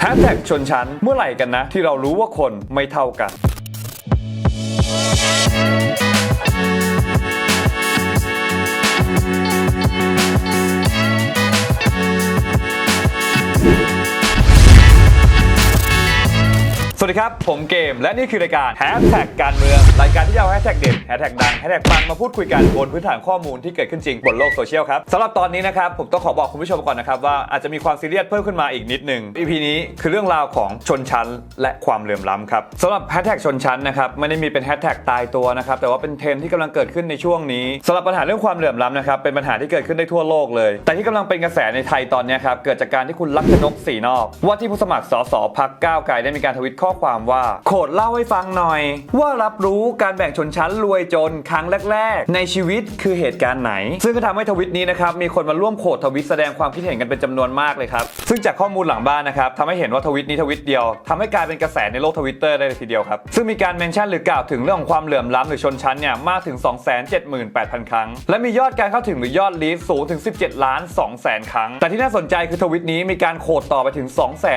แฮชแท็กชนชั้นเมื่อไหร่กันนะ ที่เรารู้ว่าคนไม่เท่ากัน วัสดีครับ ผมเกม และนี่คือรายการแฮชแท็กการเมือง รายการที่จะเอาแฮชแท็กเด่นแฮชแท็กดังแฮชแท็กปังมาพูดคุยกันบนพื้นฐานข้อมูลที่เกิดขึ้นจริงบนโลกโซเชียลครับสำหรับตอนนี้นะครับผมต้องขอบอกคุณผู้ชมก่อนนะครับว่าอาจจะมีความซีเรียสเพิ่มขึ้นมาอีกนิดหนึ่ง EP นี้คือเรื่องราวของชนชั้น และความเหลื่อมล้ำครับสำหรับแฮชแท็กชนชั้นนะครับไม่ได้มีเป็นแฮชแท็กตายตัวนะครับแต่ว่าเป็นเทรนที่กำลังเกิดขึ้นในช่วงนี้สำหรับปัญหาเรื่องความเหลื่อมล้ำนะครับเป็นปัญหาที่เกิดขึ้นได้ทั่วโลกเลย แต่ที่กำลังเป็นกระแสในไทยตอนนี้ครับเกิดจากการที่คุณลักษณกสีนอก ว่าที่ผู้สมัครสสพักก้าวไกลได้มีการทวิตข้อความว่า โคดเล่าให้ฟังหน่อย ว่ารับรู้การแบ่งชนชั้นรวยจนครั้งแรก ๆ ในชีวิตคือเหตุการณ์ไหน ซึ่งก็ทำให้ทวิตนี้นะครับมีคนมาร่วมโคดทวิตแสดงความคิดเห็นกันเป็นจำนวนมากเลยครับซึ่งจากข้อมูลหลังบ้านนะครับทำให้เห็นว่าทวิตนี้ทวิตเดียวทำให้กลายเป็นกระแสในโลกทวิตเตอร์ได้เลยทีเดียวครับซึ่งมีการเมนชั่นหรือกล่าวถึงเรื่องของความเหลื่อมล้ำหรือชนชั้นเนี่ยมากถึง 278,000 ครั้ง และมียอดการเข้าถึงหรือยอดลีดสูงถึง 17 ล้าน2แสนครั้ง แต่ที่น่าสนใจคือทวิตนี้มีการโคดต่อไปถึง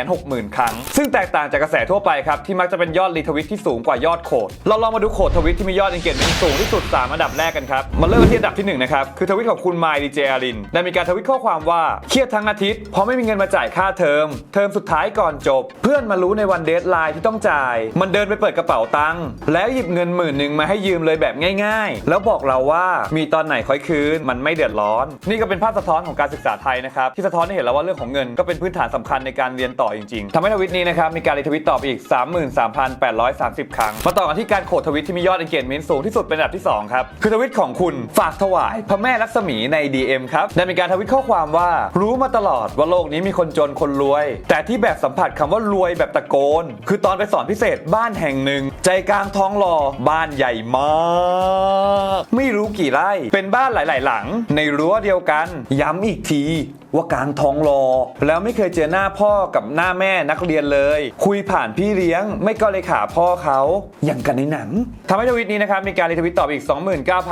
260,000 ครั้ง ซึ่งแตกต่างจากกระแสทั่วไปครับที่มักจะเป็นยอดรีทวิตที่สูงกว่ายอดโคดเราลองมาดูโคดทวิตที่มียอด engagement สูงที่สุด 3 อันดับแรกกันครับมาเริ่มกันที่อันดับที่1นะครับคือทวิตของคุณไมล์ดีเจอารินได้มีการทวิตข้อความว่าเครียดทั้งอาทิตย์เพราะไม่มีเงินมาจ่ายค่าเทอม เทอมสุดท้ายก่อนจบ เพื่อนมารู้ในวันเดทไลน์ที่ต้องจ่าย มันเดินไปเปิดกระเป๋าตังค์แล้วหยิบเงินหมื่นหนึ่งมาให้ยืมเลยแบบง่าย ๆ แล้วบอกเราว่ามีตอนไหนค่อยคืนมันไม่เดือดร้อน นี่ก็เป็นภาพสะท้อนของการศึกษาไทยนะครับที่สะท้อนให้เห็นแล้วว่าเรื่องของเงินก็เป็นพื้นฐานสำคัญในการเรียนต่อจริงๆทำให้ทวิตนี้นะครับมีการรีทวิตตอบอีก33,830 ครั้ง มาต่อกันที่การโคดทวิตที่มียอด engagement สูงที่สุดเป็นอันดับที่ 2 ครับ คือทวิตของคุณฝากถวาย พระแม่ลักษมีใน DM ครับได้มีการทวิตข้อความว่ารู้มาตลอดว่าโลกนี้มีคนจนคนรวย แต่ที่แบบสัมผัสคำว่ารวยแบบตะโกน คือตอนไปสอนพิเศษบ้านแห่งหนึ่ง ใจกลางท้องหล่อบ้านใหญ่มากไม่รู้กี่ไร่เป็นบ้านหลาย ๆ หลัง ในรั้วเดียวกัน ย้ำอีกทีว่ากลางท้องรอ แล้วไม่เคยเจอหน้าพ่อกับหน้าแม่นักเรียนเลย คุยผ่านพี่เลี้ยง ไม่ก็เลยขาพ่อเขาอย่างกันในหนังทำให้ทวิตนี้นะครับมีการรีทวิตตอบอีก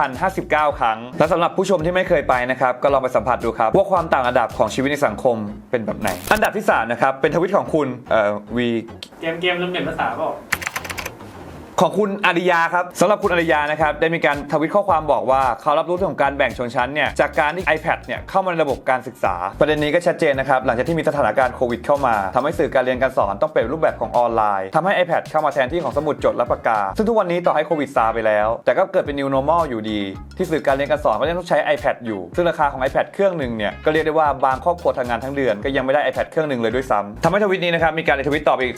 29,059 ครั้ง และสำหรับผู้ชมที่ไม่เคยไปนะครับก็ลองไปสัมผัสดูครับว่าความต่างระดับของชีวิตในสังคมเป็นแบบไหน อันดับที่3นะครับเป็นทวิตของคุณเอ่อวีเกมเกมลืมเปลี่ยนภาษาเปล่า ของคุณอาริยาครับสำหรับคุณอาริยานะครับได้มีการทวิตข้อความบอกว่าเขารับรู้เรื่องของการแบ่งชนชั้นเนี่ยจากการที่ iPad เนี่ยเข้ามาในระบบการศึกษา ประเด็นนี้ก็ชัดเจนนะครับหลังจากที่มีสถานการณ์โควิดเข้ามาทำให้สื่อการเรียนการสอนต้องเปลี่ยนรูปแบบของออนไลน์ทำให้ iPad เข้ามาแทนที่ของสมุดจดและปากกา ซึ่งทุกวันนี้ต่อให้โควิดซาไปแล้ว แต่ก็เกิดเป็น new normal อยู่ดี ที่สื่อการเรียนการสอนก็ยังต้องใช้ iPad อยู่ ซึ่งราคาของ iPad เครื่องหนึ่งเนี่ยก็เรียกได้ว่าบางครอบครัวทำงานทั้งเดือนก็ยังไม่ได้ iPad เครื่องหนึ่งเลยด้วยซ้ำทำให้ทวิตนี้นะครับมีการทวิตตอบอีก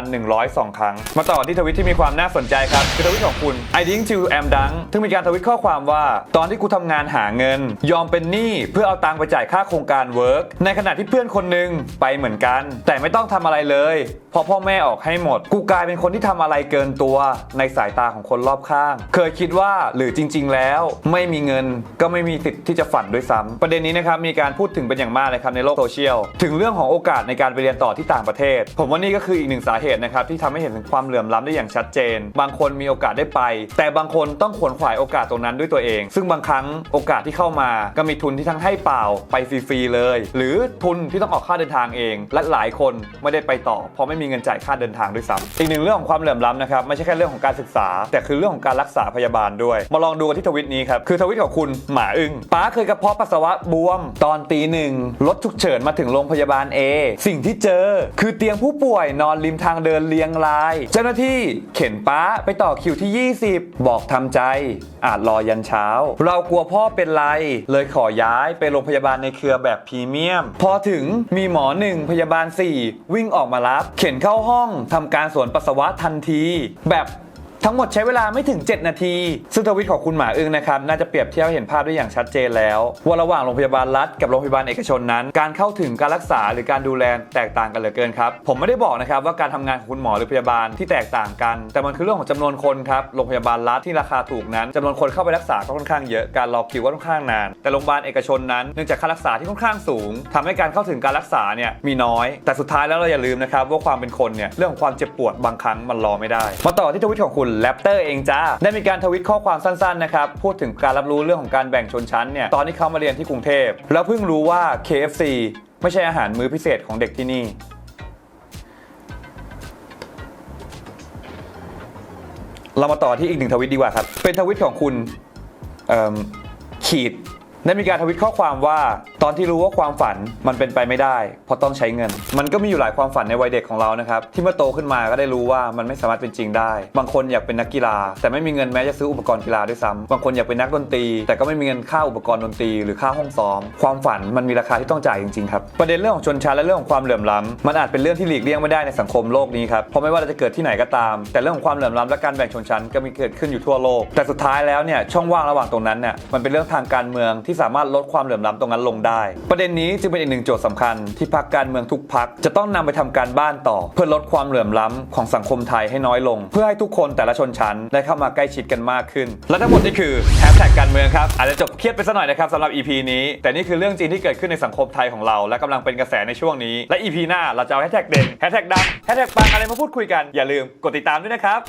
28,102 ครั้ง มาต่อที่ทวิตที่มีความน่าสนใจครับคือทวิตของคุณ I think to am dang ซึ่งมีการทวิตข้อความว่า ตอนที่กูทำงานหาเงิน ยอมเป็นหนี้เพื่อเอาตังค์ไปจ่ายค่าโครงการเวิร์กในขณะที่เพื่อนคนหนึ่งไปเหมือนกัน แต่ไม่ต้องทำอะไรเลย เพราะพ่อแม่ออกให้หมด กูกลายเป็นคนที่ทำอะไรเกินตัวในสายตาของคนรอบข้าง เคยคิดว่าหรือจริง ๆ แล้ว ไม่มีเงินก็ไม่มีสิทธิ์ที่จะฝันด้วยซ้ำประเด็นนี้นะครับมีการพูดถึงเป็นอย่างมากเลยครับในโลกโซเชียลถึงเรื่องของโอกาสในการไปเรียนต่อที่ต่างประเทศ ผมว่านี่ก็คืออีกหนึ่งสาเหตุนะครับที่ทำให้เห็นถึงความเหลื่อมล้ำได้อย่างชัดเจนบางคนมีโอกาสได้ไป แต่บางคนต้องขวนขวายโอกาสตรงนั้นด้วยตัวเอง ซึ่งบางครั้งโอกาสที่เข้ามาก็มีทุนที่ทั้งให้เปล่าไปฟรีๆเลย หรือทุนที่ต้องออกค่าเดินทางเอง และหลายคนไม่ได้ไปต่อ เพราะไม่มีเงินจ่ายค่าเดินทางด้วยซ้ำอีกหนึ่งเรื่องของความเหลื่อมล้ำนะครับไม่ใช่แค่เรื่องของการศึกษา แต่คือเรื่องของการรักษาพยาบาลด้วย มาลองดูกันที่ทวิตนี้ครับคือทวิตของคุณหมาอึ้งป้าเคยกระเพาะปัสสาวะบวม ตอนตีหนึ่งรถฉุกเฉินมาถึงโรงพยาบาล A สิ่งที่เจอ คือเตียงผู้ป่วยนอนริมทางเดินเรียงราย เจ้าหน้าที่เข็นป้าไปต่อคิวที่ 20 บอกทำใจ อาจรอยันเช้า เรากลัวพ่อเป็นไร เลยขอย้ายไปโรงพยาบาลในเครือแบบพรีเมียม พอถึงมีหมอหนึ่งพยาบาล 4 วิ่งออกมารับ เข็นเข้าห้องทำการสวนปัสสาวะทันที แบบ ทั้งหมดใช้เวลาไม่ถึง 7 นาที ซึ่งทวิตของคุณหมาอึ้งนะครับ น่าจะเปรียบเทียบเห็นภาพได้อย่างชัดเจนแล้ว ว่าระหว่างโรงพยาบาลรัฐกับโรงพยาบาลเอกชนนั้น การเข้าถึงการรักษาหรือการดูแลแตกต่างกันเหลือเกินครับ ผมไม่ได้บอกนะครับว่าการทำงานของคุณหมอหรือพยาบาลที่แตกต่างกัน แต่มันคือเรื่องของจำนวนคนครับ โรงพยาบาลรัฐที่ราคาถูกนั้นจำนวนคนเข้าไปรักษาก็ค่อนข้างเยอะ การรอคิวก็ค่อนข้างนาน แต่โรงพยาบาลเอกชนนั้นเนื่องจากค่ารักษาที่ค่อนข้างสูงทำให้การเข้าถึงการรักษาเนี่ยมีน้อย แต่สุดท้ายแล้วเราอย่าลืมนะครับว่าความเป็นคนเนี่ยเรื่องของความเจ็บปวดบางครั้งมันรอไม่ได้มาต่อที่ทวิตของคุณแรปเตอร์เองจ้า ได้มีการทวิตข้อความสั้นๆนะครับ พูดถึงการรับรู้เรื่องของการแบ่งชนชั้นเนี่ย ตอนที่เขามาเรียนที่กรุงเทพ แล้วเพิ่งรู้ว่า KFC ไม่ใช่อาหารมื้อพิเศษของเด็กที่นี่ เรามาต่อที่อีกหนึ่งทวิตดีกว่าครับ เป็นทวิตของคุณขีดได้มีการทวิตข้อความว่า อนที่รู้ว่าความฝันมันเป็นไปไม่ได้ เพราะต้องใช้เงิน มันก็มีอยู่หลายความฝันในวัยเด็กของเรานะครับที่เมื่อโตขึ้นมาก็ได้รู้ว่ามันไม่สามารถเป็นจริงได้ บางคนอยากเป็นนักกีฬา แต่ไม่มีเงินแม้จะซื้ออุปกรณ์กีฬาด้วยซ้ำบางคนอยากเป็นนักดนตรี แต่ก็ไม่มีเงินค่าอุปกรณ์ดนตรีหรือค่าห้องซ้อม ความฝันมันมีราคาที่ต้องจ่ายจริงๆครับประเด็นเรื่องของชนชั้นและเรื่องของความเหลื่อมล้ำมันอาจเป็นเรื่องที่หลีกเลี่ยงไม่ได้ในสังคมโลกนี้ครับเพราะไม่ว่าเราจะเกิดที่ไหนก็ตาม แต่เรื่องของความเหลื่อมล้ำและการแบ่งชนชั้นก็มีเกิดขึ้นอยู่ทั่วโลก แต่สุดท้ายแล้วเนี่ยช่องว่างระหว่างตรงนั้นเนี่ยมันเป็นเรื่องทางการเมืองที่สามารถลดความเหลื่อมล้ำตรงนั้นลงได้ประเด็นนี้จึงเป็นอีกหนึ่งโจทย์สำคัญที่พรรคการเมืองทุกพรรคจะต้องนำไปทำการบ้านต่อ เพื่อลดความเหลื่อมล้ำของสังคมไทยให้น้อยลง เพื่อให้ทุกคนแต่ละชนชั้นได้เข้ามาใกล้ชิดกันมากขึ้น และทั้งหมดนี่คือแฮชแท็กการเมืองครับอาจจะจบเครียดไปสักหน่อยนะครับสำหรับ EP นี้ แต่นี่คือเรื่องจริงที่เกิดขึ้นในสังคมไทยของเรา และกำลังเป็นกระแสในช่วงนี้และ EP หน้าเราจะเอาแฮชแท็กเด่นแฮชแท็กดังแฮชแท็กปังอะไรมาพูดคุยกันอย่าลืมกดติดตามด้วยนะครับ